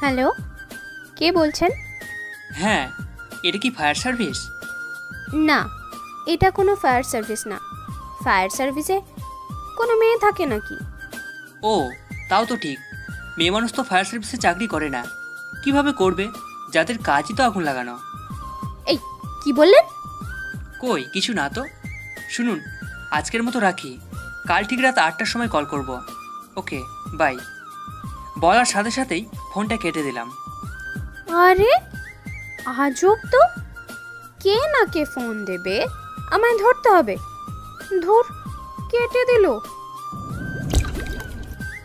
Hello কে বলছেন? হ্যাঁ এটা কি ফায়ার সার্ভিস? না এটা কোনো ফায়ার সার্ভিস না। ফায়ার সার্ভিসে কোনো মেয়ে থাকে নাকি? ও তাও তো ঠিক। মেয়ে মানুষ তো ফায়ার সার্ভিসে চাকরি করে না। কীভাবে করবে? যাদের কাজই তো আগুন লাগানো। এই কি বললেন? কই কিছু না তো। শুনুন আজকের মতো রাখি। কাল ঠিক রাত আটটার সময় কল করব। Okay bye. বলার সাথে সাথেই ফোনটা কেটে দিলাম। আরে আজব তো। কে না কে ফোন দেবে? আমায় ধরতে হবে। ধুর কেটে দিল।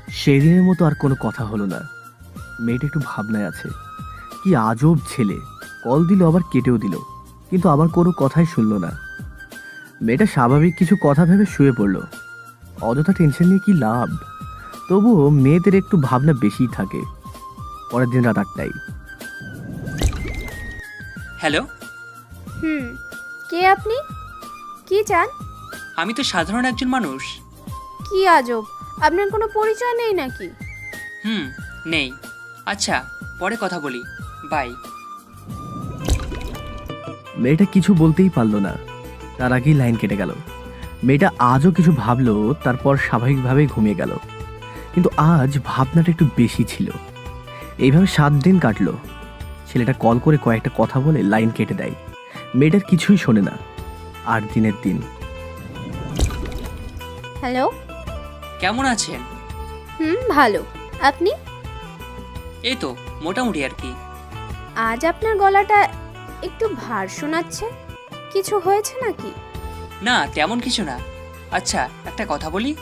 সেই দিনের মতো আর কোনো কথা হলো না। মেয়েটা একটু ভাবনায় আছে। কি আজব ছেলে। কল দিল আবার কেটেও দিল। কিন্তু আবার কোনো কথাই শুনলো না। মেয়েটা স্বাভাবিক কিছু কথা ভেবে শুয়ে পড়ল। অযথা টেনশন নিয়ে কি লাভ? তবুও মেয়েদের একটু ভাবনা বেশিই থাকে। পরের দিন রাত আটটায়। হ্যালো? হুম কে আপনি? কি চান? আমি তো সাধারণ একজন মানুষ। কি আজব আপনার কোনো পরিচয় নেই নাকি? হুম নেই। আচ্ছা পরে কথা বলি। বাই। মেয়েটা কিছু বলতেই পারল না। তার আগেই লাইন কেটে গেল। মেয়েটা আজও কিছু ভাবলো তারপর স্বাভাবিকভাবেই ঘুমিয়ে গেল। কিন্তু আজ ভাবনাটা একটু বেশি ছিল। এইভাবে সাত দিন কাটলো। ছেলেটা কল করে কয়েকটা কথা বলে লাইন কেটে দেয়। মেয়েটার কিছুই শোনে না। আট দিনের দিন। হ্যালো? কেমন আছেন? হুম ভালো। আপনি? এই তো মোটামুটি আর কি। আজ আপনার গলাটা একটু ভার শোনাচ্ছে। কিছু হয়েছে নাকি? না তেমন কিছু না। আচ্ছা একটা কথা বলি।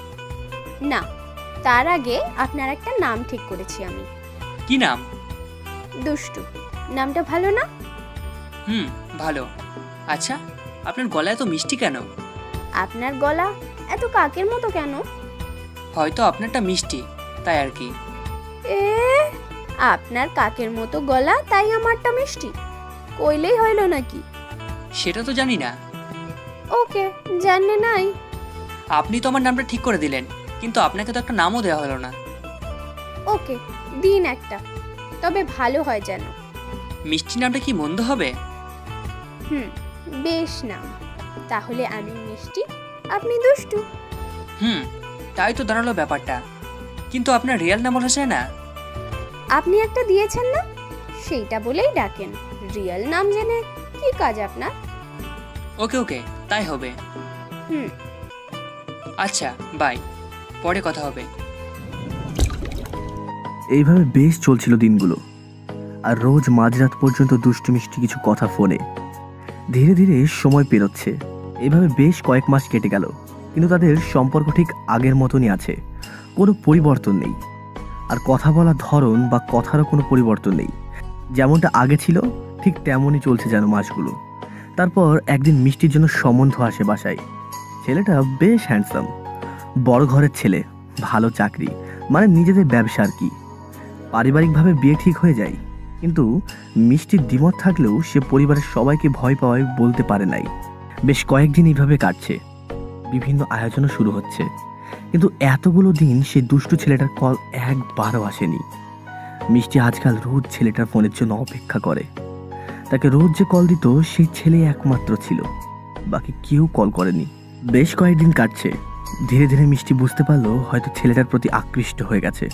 না। তার আগে আপনার একটা নাম ঠিক করেছি আমি। কি নাম? দুষ্টু। নামটা ভালো না? হুম ভালো। আচ্ছা আপনার গলা এত মিষ্টি কেন? আপনার গলা এত কাকের মতো কেন? হয়তো আপনারটা মিষ্টি তাই আর কি। এ আপনার কাকের মতো গলা তাই আমারটা মিষ্টি। কইলেই হইল নাকি? সেটা তো জানি না। ওকে জানলে নাই। আপনি তো আমার নামটা ঠিক করে দিলেন। কিন্তু আপনাকে তো একটা নামও দেওয়া হলো না। ওকে দিন একটা তবে ভালো হয় যেন। মিষ্টি নামটা কি মন্দ হবে? হুম বেশ নাম তাহলে আমি মিষ্টি আপনি দুষ্টু। হুম তাই তো দাঁড়াল ব্যাপারটা। কিন্তু আপনার রিয়েল নাম বলা যায় না। আপনি একটা দিয়েছেন না? সেইটা বলেই ডাকেন রিয়েল নাম জেনে কি কাজ আপনার? ওকে ওকে তাই হবে। হুম। আচ্ছা বাই। পরে কথা হবে। এইভাবে বেশ চলছিল দিনগুলো। আর রোজ মাঝরাত পর্যন্ত দুষ্টু মিষ্টি কিছু কথা ফোনে। ধীরে ধীরে সময় পেরোচ্ছে। এইভাবে বেশ কয়েক মাস কেটে গেল। কিন্তু তাদের সম্পর্ক ঠিক আগের মতনই আছে। কোনো পরিবর্তন নেই। আর কথা বলার ধরন বা কথারও কোনো পরিবর্তন নেই। যেমনটা আগে ছিল, ঠিক তেমনই চলছে যেন মাসগুলো। তারপর একদিন মিষ্টির জন্য সম্বন্ধ আসে বাসায়। ছেলেটা বেশ হ্যান্ডসাম বড় ঘরের ছেলে, ভালো চাকরি মানে নিজেদের ব্যবসা আর কি। পারিবারিকভাবে বিয়ে ঠিক হয়ে যায়, কিন্তু মিষ্টির দ্বিমত থাকলেও সে পরিবারের সবাইকে ভয় পাওয়ায় বলতে পারে নাই। বেশ কয়েকদিন এইভাবে কাটছে, বিভিন্ন আয়োজনও শুরু হচ্ছে। কিন্তু এতগুলো দিন সে দুষ্টু ছেলেটার কল একবারও আসেনি। মিষ্টি আজকাল রোজ ছেলেটার ফোনের জন্য অপেক্ষা করে। তাকে রোজ যে কল দিত, সেই ছেলে একমাত্র ছিল, বাকি কেউ কল করেনি। বেশ কয়েকদিন কাটছে ধীরে ধীরে মিষ্টি বুঝতে পারল হয়তো ছেলেটার প্রতি আকৃষ্ট হয়ে গেছে।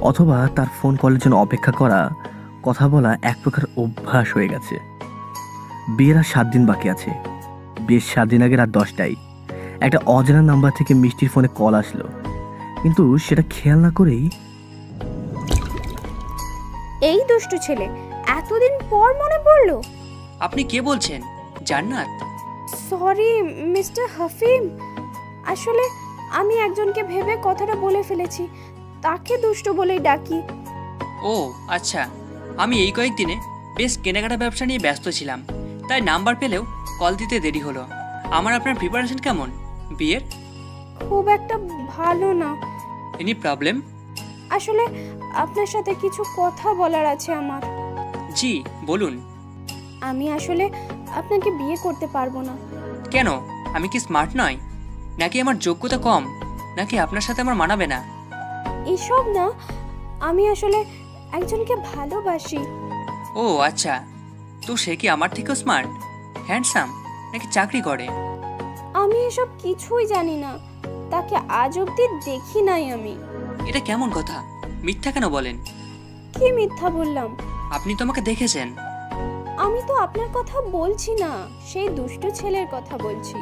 অথবা তার ফোন কলের জন্য অপেক্ষা করা কথা বলা এক প্রকার অভ্যাস হয়ে গেছে। বিয়ের আর সাত দিন বাকি আছে। বিয়ের সাত দিন আগে রাত দশটায়। একটা অজানা নাম্বার থেকে মিষ্টির ফোনে কল আসলো। কিন্তু সেটা খেয়াল না করেই এই দুষ্টু ছেলে এতদিন পর মনে পড়ল? আপনি কে বলছেন? জান্নাত। Sorry mister Hafim. আসলে আমি একজনকে ভেবে কথাটা বলে ফেলেছি। তাকে দুষ্ট বলেই ডাকি। ও আচ্ছা। আমি এই কয়েকদিনে বেশ কেনাকাটা ব্যবসা নিয়ে ব্যস্ত ছিলাম। তাই নাম্বার পেলেও কল দিতে দেরি হলো। আমার আপনার প্রিপারেশন কেমন? বিয়ের? খুব একটা ভালো না। এনি প্রবলেম আসলে আপনার সাথে কিছু কথা বলার আছে আমার। জি বলুন। আমি আসলে আপনাকে বিয়ে করতে পারব না। কেন? আমি কি স্মার্ট নয়? নাকি আমার যোগ্যতা কম? নাকি আপনার সাথে আমার মানাবে না? এসব না আমি আসলে একজনকে ভালোবাসি। ও আচ্ছা। তো সে কি আমার থেকেও স্মার্ট হ্যান্ডসাম নাকি চাকরি করে? আমি এসব কিছুই জানি না। তাকে আজ অব্দি দেখি নাই আমি। এটা কেমন কথা? মিথ্যা কেন বলেন? কি মিথ্যা বললাম? আপনি তো আমাকে দেখেছেন। আমি তো আপনার কথা বলছি না সেই দুষ্ট ছেলের কথা বলছি।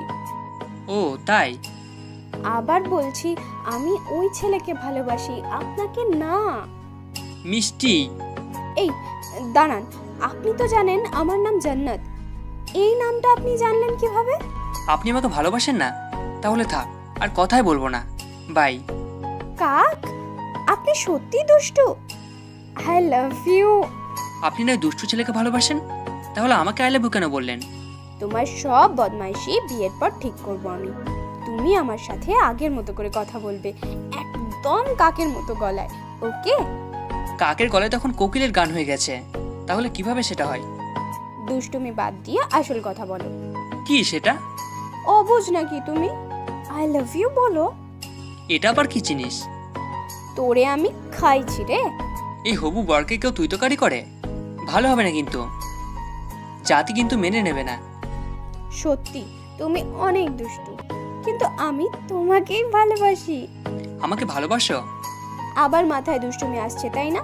ও তাই? আবার বলছি আমি ওই ছেলেকে ভালোবাসি আপনাকে না। মিষ্টি? এই দাঁড়ান আপনি তো জানেন আমার নাম জান্নাত। এই নামটা আপনি জানলেন কীভাবে? আপনি আমাকে ভালোবাসেন না? তাহলে থাক আর কথাই বলব না। বাই। কাক? আপনি সত্যি দুষ্টু। I love you. আপনি না দুষ্টু ছেলেকে ভালোবাসেন? তাহলে আমাকে আই লাভ ইউ কেন বললেন? তোমার সব বদমাইশি বিয়ের পর ঠিক করব আমি। তুমি আমার সাথে আগের মতো করে কথা বলবে একদম কাকের মতো গলায় ওকে? কাকের গলায় তখন কোকিলের গান হয়ে গেছে। তাহলে কীভাবে সেটা হয়? দুষ্টুমি বাদ দিয়ে আসল কথা বলো। কি সেটা? অবুঝ নাকি তুমি? আই লাভ ইউ বলো। এটা আবার কি জিনিস? তোরে আমি খাইছি রে। এই হবু বরকে কেউ তুই তোকারি করে? ভালো হবে না কিন্তু। জাতি কিন্তু মেনে নেবে না। সত্যি তুমি অনেক দুষ্টু। কিন্তু আমি তোমাকেই ভালোবাসি। আমাকে ভালোবাসো? আবার মাথায় দুষ্টুমি আসছে তাই না?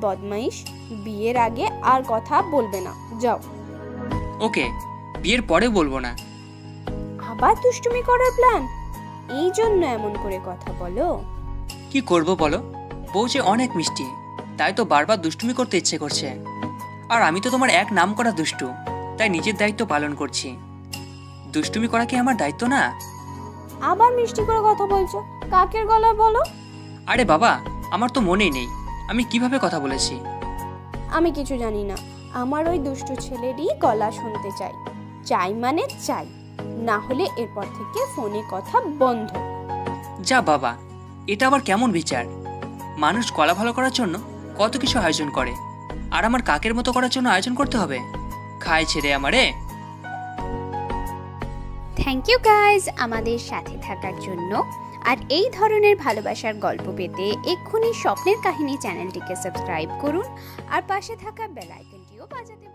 বদমাইশ বিয়ের আগে আর কথা বলবে না। যাও। ওকে বিয়ের পরে বলব না। আবার দুষ্টুমি করার প্ল্যান এই জন্য এমন করে কথা বলো। কি করব বলো? বউ যে অনেক মিষ্টি তাই তো বারবার দুষ্টুমি করতে ইচ্ছে করছে। আর আমি তো তোমার এক নাম করা দুষ্টু তাই নিজের দায়িত্ব পালন করছি। দুষ্টুমি করা কি আমার দায়িত্ব না? আবার মিষ্টি করে কথা বলছো। কাকের গলায় বলো। আরে বাবা আমার তো মনেই নেই। আমি কীভাবে কথা বলেছি? আমি কিছু জানি না। আমার ওই দুষ্টু ছেলেরই গলা শুনতে চাই। চাই মানে চাই। না হলে এরপর থেকে ফোনে কথা বন্ধ। যা বাবা এটা আবার কেমন বিচার? মানুষ গলা ভালো করার জন্য কত কিছু আয়োজন করে। আর আমার কাকের মতো করার জন্য আয়োজন করতে হবে? খায় ছেড়ে আমারে। থ্যাংক ইউ গাইজ আমাদের সাথে থাকার জন্য আর এই ধরনের ভালোবাসার গল্প পেতে এক্ষুনি স্বপ্নের কাহিনী চ্যানেলটিকে সাবস্ক্রাইব করুন আর পাশে থাকা বেল আইকনটিও বাজাতে।